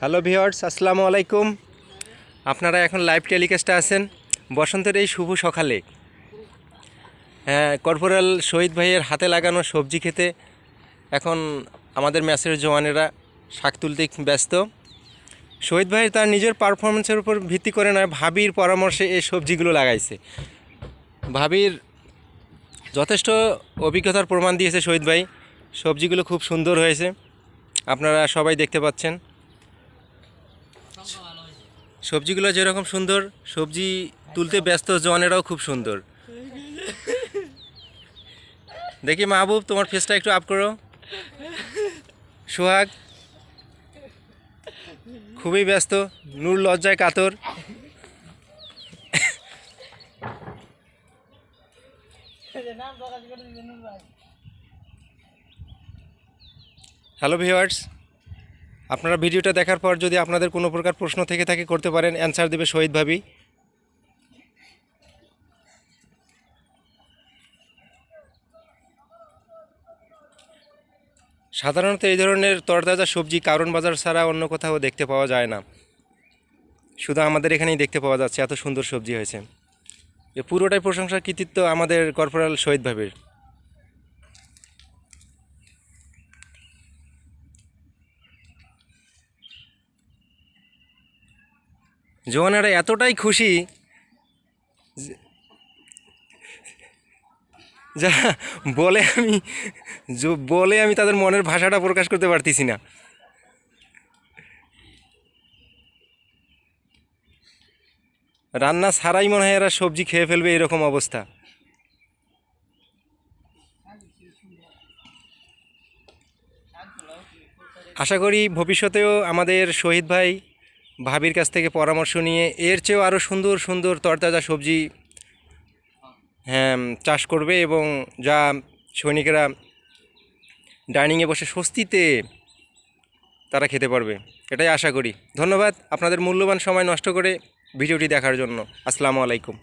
Hello viewers আসসালামু আলাইকুম। আপনারা এখন লাইভ টেলিকাস্টে আছেন বসন্তের এই শুভ সকালে। হ্যাঁ কর্পোরাল শহীদ ভাইয়ের হাতে লাগানো সবজি খেতে এখন আমাদের ম্যাচের জওয়ানেরা শাক তুলতে ব্যস্ত। শহীদ ভাই তার নিজের পারফরমেন্সের উপর ভিত্তি করে নয়, ভাবির পরামর্শে এই সবজিগুলো লাগাইছে। ভাবির যথেষ্ট অভিজ্ঞতার প্রমাণ দিয়েছে শহীদ ভাই। সবজিগুলো খুব সুন্দর হয়েছে। আপনারা সবাই দেখতে পাচ্ছেন। সবজিগুলো যেরকম সুন্দর, সবজি তুলতে ব্যস্ত জওয়ানেরাও খুব সুন্দর। দেখি মাহবুব, তোমার ফেসটা একটু আপ করো। সোহাগ, খুবই ব্যস্ত, নূর লজ্জায় কাতর। হ্যালো ভিওয়ার্স আপনারা ভিডিওটা দেখার পর যদি আপনাদের কোনো প্রকার প্রশ্ন থেকে থাকে করতে পারেন অ্যান্সার দেবে শহীদ ভাবি। সাধারণত এই ধরনের তরতাজা সবজি কারণ বাজার ছাড়া অন্য কোথাও দেখতে পাওয়া যায় না। শুধু আমাদের এখানেই দেখতে পাওয়া যাচ্ছে, এত সুন্দর সবজি হয়েছে। এ পুরোটাই প্রশংসার কৃতিত্ব আমাদের কর্পোরাল শহীদ ভাবির। জওয়ানেরা এতটাই খুশি যে- যা, বলে আমি বলে আমি তাদের মনের ভাষাটা প্রকাশ করতে পারতেছি না। রান্না ছাড়াই মনে হয় এরা সবজি খেয়ে ফেলবে এরকম অবস্থা। আশা করি ভবিষ্যতেও আমাদের শহীদ ভাই ভাবির কাছ থেকে পরামর্শ নিয়ে এর চেয়েও আরও সুন্দর সুন্দর তরতাজা সবজি হ্যাঁ চাষ করবে এবং যা সৈনিকেরা ডাইনিংয়ে বসে স্বস্তিতে তারা খেতে পারবে। এটাই আশা করি। ধন্যবাদ। আপনাদের মূল্যবান সময় নষ্ট করে ভিডিওটি দেখার জন্য। আসসালামু আলাইকুম।